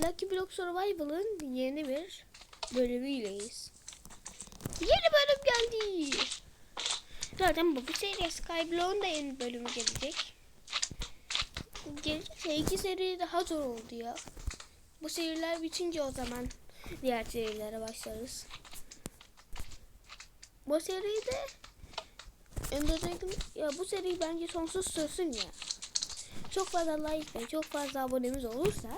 Lucky Block Survival'ın yeni bir bölümüyleyiz. Yeni bölüm geldi. Zaten bu, bu seri Skyblock'un da yeni bölümü gelecek. Gelecekse iki seri daha zor oldu ya. Bu seriler bitince o zaman diğer serilere başlarız. Bu seride Dragon ya bu seri bence sonsuz sürsün ya. Çok fazla like ve çok fazla abonemiz olursa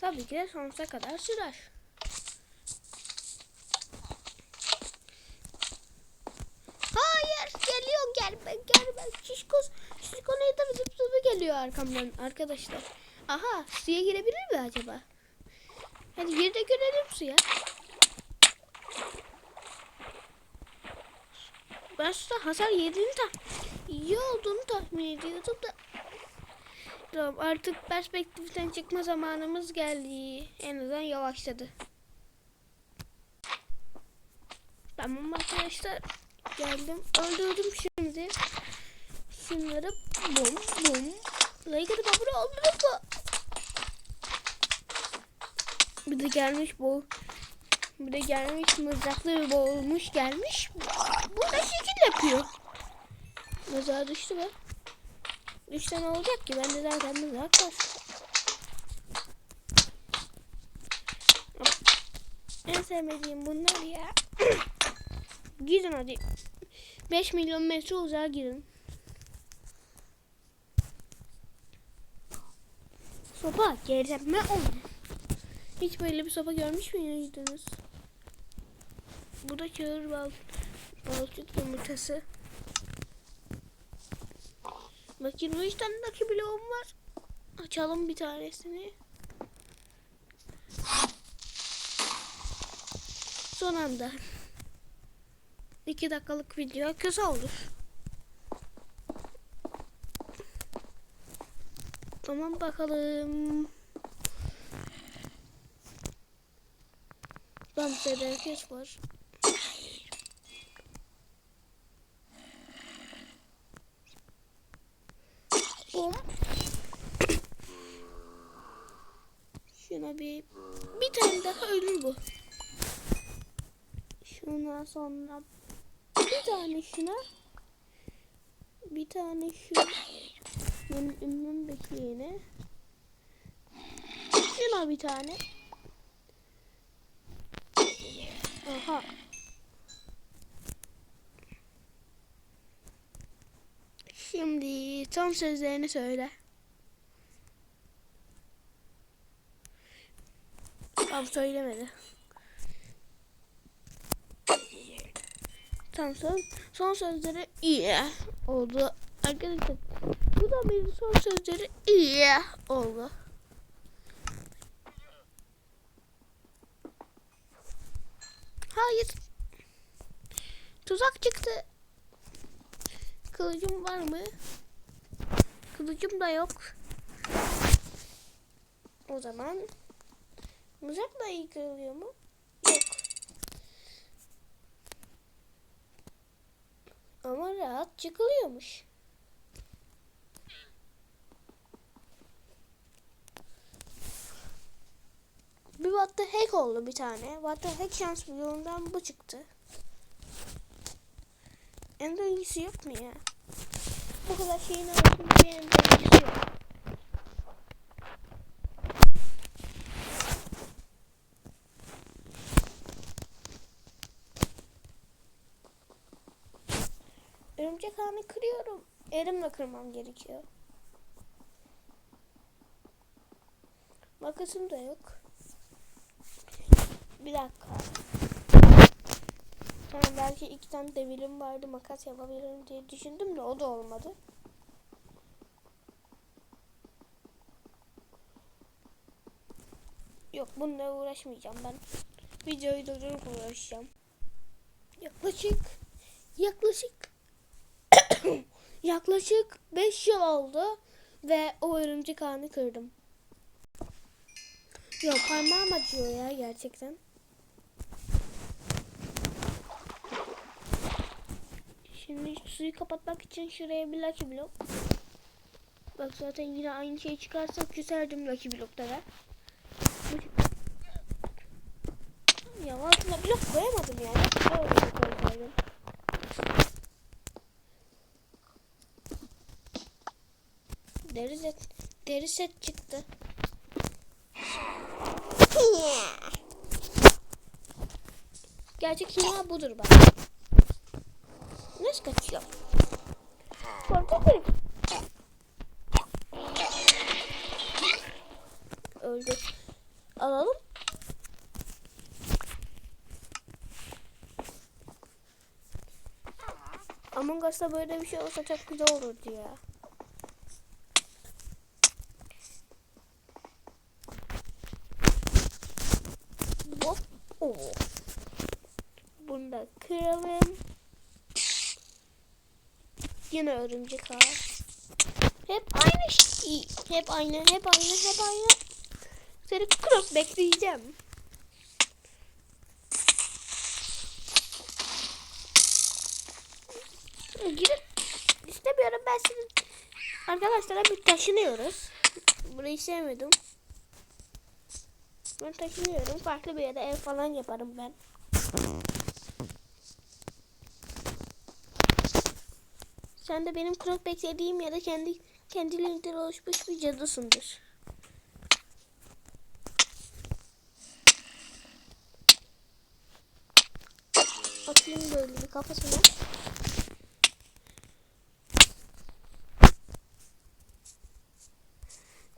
tabii ki de sonsuza kadar sürer. Hayır geliyor gelme gelme şişko şişko neyden zıp zıpı geliyor arkamdan arkadaşlar. Aha suya girebilir mi acaba? Hadi gir de görelim suya. Ben suda hasar yediğini de iyi olduğunu tahmin ediyordum da. Tamam artık perspektiften çıkma zamanımız geldi. En azından yavaşladı. Tamam arkadaşlar. Geldim. Öldürdüm şimdi. Şunları bum bum. Abone olmayı mı? Bir de gelmiş bu. Bir de gelmiş mızraklı boğulmuş gelmiş. Bu da şekil yapıyor. Mızrağa düştü be. Düşse ne olacak ki? Bende zaten mızrak var. En sevmediğim bunlar ya. gidin hadi. 5 milyon metre uzağa gidin. Sopa gerizeme oldu. Hiç böyle bir sopa görmüş müydünüz? Bu da çağır bal, balçık yumurtası. Bakın bu tane Lucky bloğum var. Açalım bir tanesini. Son anda. 2 dakikalık video kısa olur. Tamam bakalım. Dans eden herkes var. Bum. Şuna bir bir tane daha ölür bu. Şuna sonra bir tane şuna bir tane şu benim ünlüm bekleyene şuna bir tane aha şimdi son sözlerini söyle Abi söylemedi. Tamam son, son sözleri iyi oldu. Arkadaşlar bu da benim son sözleri iyi oldu. Hayır. Tuzak çıktı. Kılıcım var mı? Kılıcım da yok. O zaman mızrakla iyi kırılıyor mu? Yok. Ama rahat çıkılıyormuş. Bir what the hack oldu bir tane. What the hack şans bloğundan bu çıktı. En iyisi yok mu ya? Bu kadar şeyin arasında en de iyisi yok. Örümcek ağını kırıyorum. Elimle kırmam gerekiyor. Makasım da yok. Bir dakika. Tamam belki iki tane devirim vardı makas yapabilirim diye düşündüm de o da olmadı. Yok bununla uğraşmayacağım ben. Videoyu durdurup uğraşacağım. Yaklaşık yaklaşık yaklaşık 5 yıl oldu ve o örümcek ağını kırdım. Yok parmağım acıyor ya gerçekten. Şimdi suyu kapatmak için şuraya bir Lucky Block. Bak zaten yine aynı şey çıkarsa küserdim Lucky Block'ta da. Ya altına blok koyamadım yani. Öyle koysaydım. Deri set, deri set çıktı. Gerçek hile budur bak. Nasıl kaçıyor? Korkuyorum. Öldü. Alalım. Among Us'ta böyle bir şey olsa çok güzel olurdu ya. Hop. Oo. Bunu da kıralım. Yine örümcek ağ. Hep aynı şey. Hep aynı, hep aynı, hep aynı. Seni cross bekleyeceğim. Girip istemiyorum ben seni. Arkadaşlar bir taşınıyoruz. Burayı sevmedim. Ben taşınıyorum. Farklı bir yere ev falan yaparım ben. Sen de benim krok beklediğim ya da kendi kendiliğinden oluşmuş bir cadısındır. Atayım böyle bir kafasına.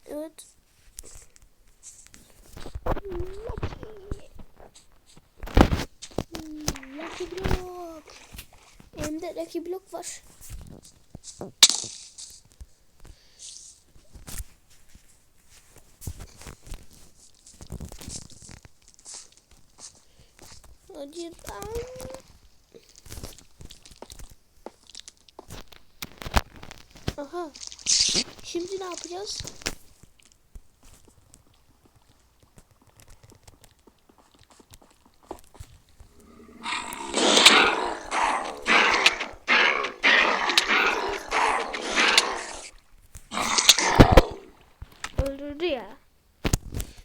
Evet. Lucky. Block. Hem de Lucky block var. Ben. Aha. Şimdi ne yapacağız? Öldürdü ya.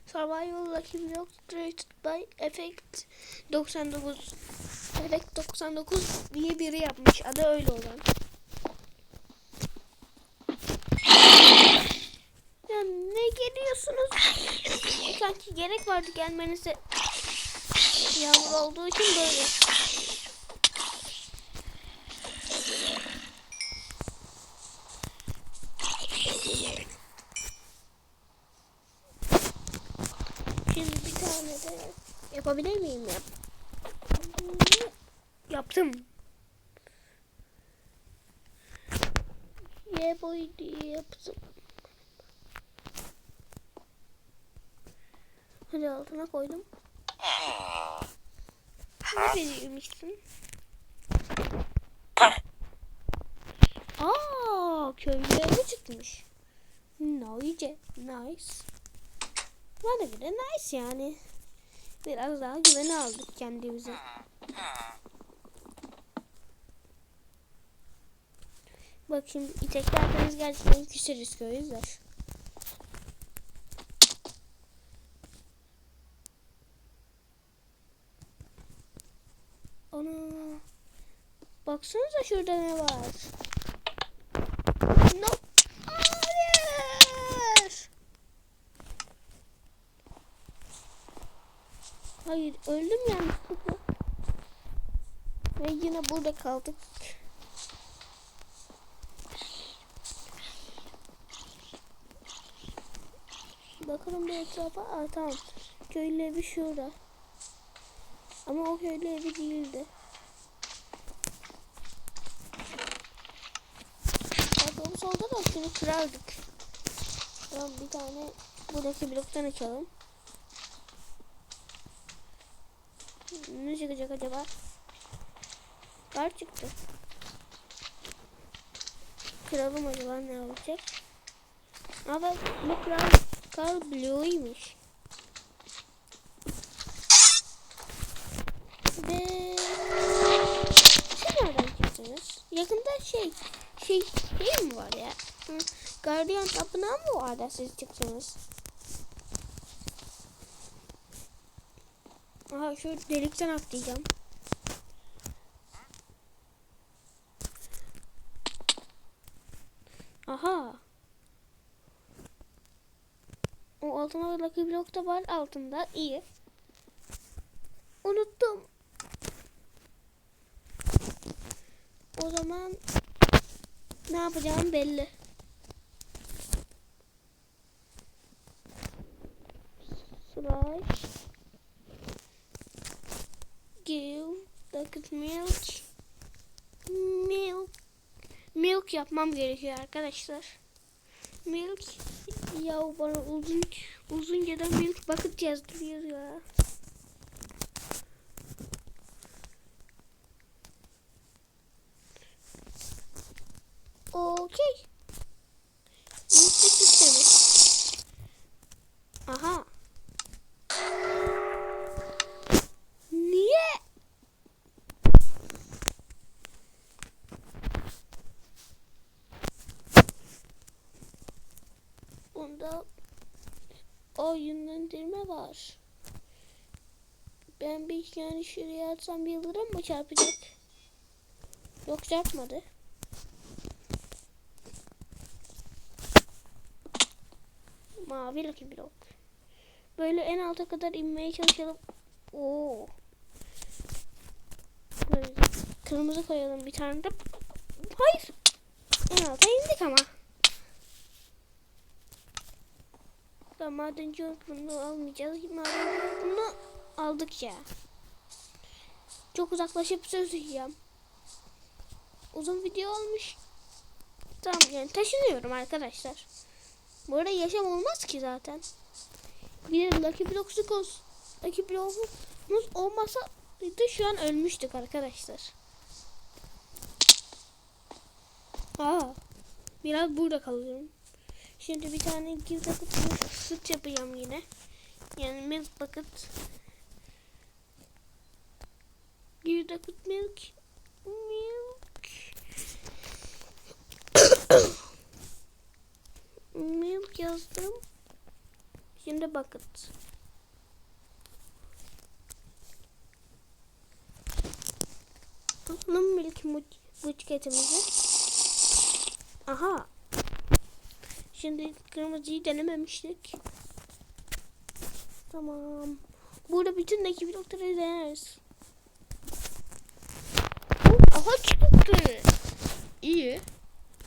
Survival Lucky Block Effect 99 Effect 99 diye biri yapmış. Adı öyle olan. Ya ne geliyorsunuz? Sanki gerek vardı gelmenize. Yavru olduğu için böyle. Şimdi bir tane de yapabilir miyim ya? Yaptım. Ye boy diye yaptım. Hadi altına koydum. Ne demiştin? Aa, köylüye çıkmış. Nice, nice. Bana göre nice yani. Biraz daha güvene aldık kendimize. Bak şimdi iteklerseniz gerçekten küseriz köyüzler. Ana. Baksanıza şurada ne var. No. Hayır. Hayır öldüm yanlışlıkla. Ve burada kaldık. Bakalım bir etrafa. Aa tamam. Köylü evi şurada. Ama o köylü evi değildi. Bakalım solda da şunu kırardık. Tamam bir tane buradaki bloktan açalım. Ne çıkacak acaba? Kar çıktı. Kıralım acaba ne olacak? Ama bu kral kar blue'ymiş. Ve siz nereden çıktınız? Yakında şey şey şey mi var ya? Hı, Guardian tapınağı mı var da siz çıktınız? Aha şu delikten atlayacağım. Aha. O altına Lucky Block da var altında. iyi. Unuttum. O zaman ne yapacağım belli. Slash give milk milk milk yapmam gerekiyor arkadaşlar. Milk ya bana uzun uzunca da milk bucket yazdırıyor ya. Okey. Milk sistemi. Aha. Niye? Bunda o yönlendirme var. Ben bir yani şuraya atsam bir yıldırım mı çarpacak? Yok çarpmadı. Mavi Lucky Block. Böyle en alta kadar inmeye çalışalım. Oo. Böyle kırmızı koyalım bir tane de. Hayır. En alta indik ama. Da madenci bunu almayacağız. Madenci bunu aldık ya. Çok uzaklaşıp söz yiyeceğim. Uzun video olmuş. Tamam yani taşınıyorum arkadaşlar. Bu arada yaşam olmaz ki zaten. Bir de Lucky Blocks'u koz. Lucky Blocks'umuz olmasa da şu an ölmüştük arkadaşlar. Aa, biraz burada kalıyorum. Şimdi bir tane give bucket süt yapacağım yine. Yani milk bucket. Give bucket milk. Milk. milk yazdım. Şimdi bucket. Alalım milk bucketimizi. Aha. Şimdi kırmızıyı denememiştik. Tamam. Burada bütün ekip blokları deneriz. Aha çıktı. İyi.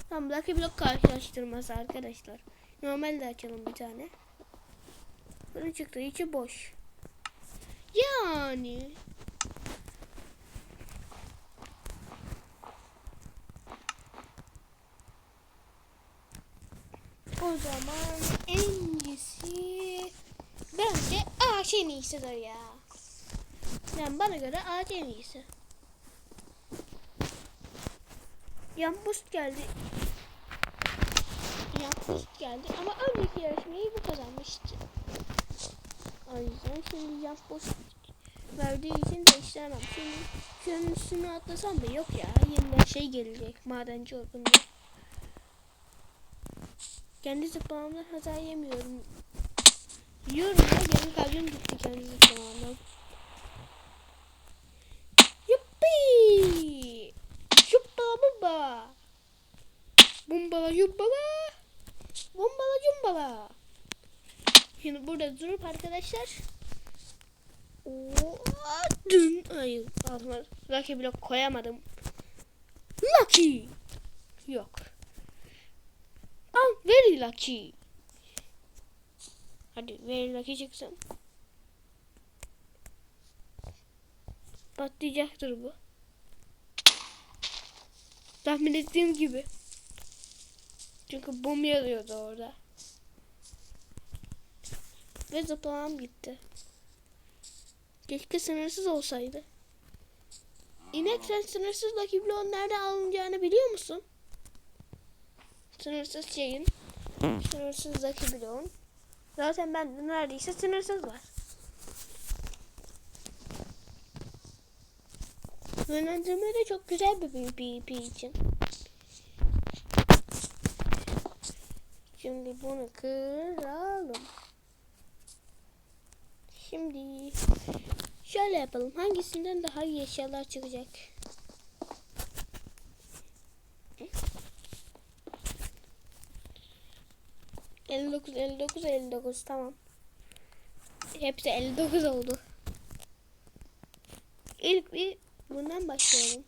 Tamam Lucky Block karşılaştırması arkadaşlar. Normalde açalım bir tane. Böyle çıktı içi boş. Yani. O zaman en iyisi bence ağaç en iyisidir ya. Yani bana göre ağaç en iyisi. Yan geldi. Yan boost geldi ama önceki yarışmayı bu kazanmıştı. O yüzden şimdi yan boost verdiği için değiştiremem. Şimdi üstüne atlasam da yok ya. Yeniden şey gelecek madenci orgunda. Kendi zıplamamdan hata yemiyorum. Yiyorum ya yarım kalbim gitti kendi zıplamamdan. Yuppi! Şuppala bumba! Bumbala yubbala! Bumbala cumbala! Şimdi burada durup arkadaşlar. Oo, dün ay altıma Lucky blok koyamadım. Lucky! Yok. I'm very lucky. Hadi very lucky çıksın. Patlayacaktır bu. Tahmin ettiğim gibi. Çünkü bom yazıyordu orada. Ve zıplamam gitti. Keşke sınırsız olsaydı. İnek sen sınırsız Lucky Block'un nerede alınacağını biliyor musun? Sınırsız şeyin. Sınırsız Lucky Block'un. Zaten bende neredeyse sınırsız var. Yönlendirme de çok güzel bir PvP için. Şimdi bunu kıralım. Şimdi Şöyle yapalım. Hangisinden daha iyi eşyalar çıkacak? Elli dokuz, elli dokuz, elli dokuz. Tamam. Hepsi 59 oldu. İlk bir bundan başlayalım.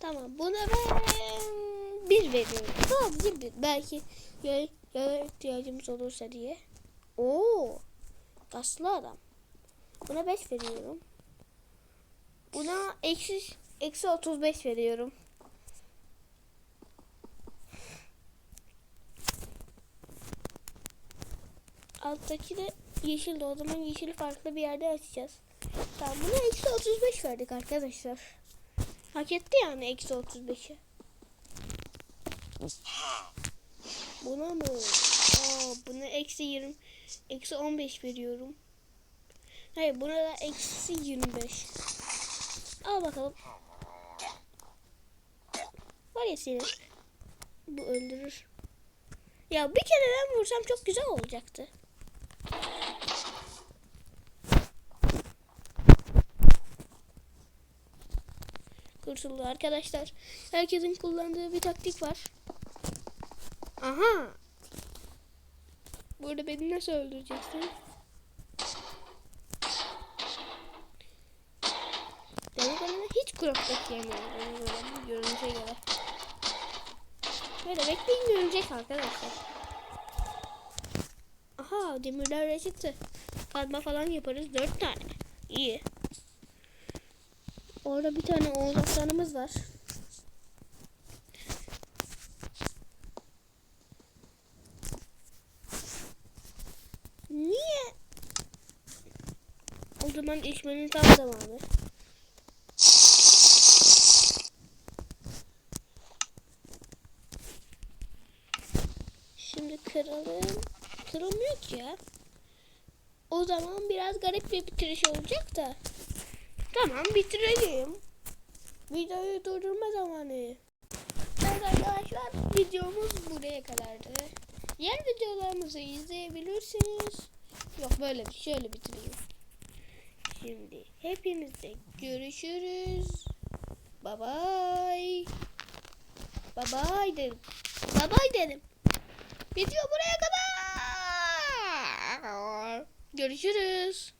Tamam buna ben bir veriyorum. Sadece bir. Belki ya, ya ihtiyacımız olursa diye. Oo, kaslı adam. Buna 5 veriyorum. Buna eksi, eksi 35 veriyorum. Alttaki de yeşil o zaman yeşil farklı bir yerde açacağız. Tamam buna eksi 35 verdik arkadaşlar. Hak etti yani eksi 35'i. Buna mı? Aa, buna eksi 20, eksi 15 veriyorum. Hayır buna da eksi 25. Al bakalım. Var ya senin. Bu öldürür. Ya bir kere ben vursam çok güzel olacaktı. Kurtuldu arkadaşlar. Herkesin kullandığı bir taktik var. Aha. Burada beni nasıl öldüreceksin? Demek önüne hiç. Benim böyle görünüşe göre. Böyle bekleyin görecek arkadaşlar. Aha demirler de çıktı. Kazma falan yaparız. Dört tane. İyi. Orada bir tane oğuz var. Niye? O zaman içmenin tam zamanı. Şimdi kıralım. Kırılmıyor ki ya. O zaman biraz garip bir bitiriş olacak da. Tamam bitirelim. Videoyu durdurma zamanı. Evet arkadaşlar videomuz buraya kadardı. Diğer videolarımızı izleyebilirsiniz. Yok böyle şöyle bitireyim. Şimdi hepimizde görüşürüz. Bye bye. Bye bye dedim. Bye bye dedim. Video buraya kadar. Görüşürüz.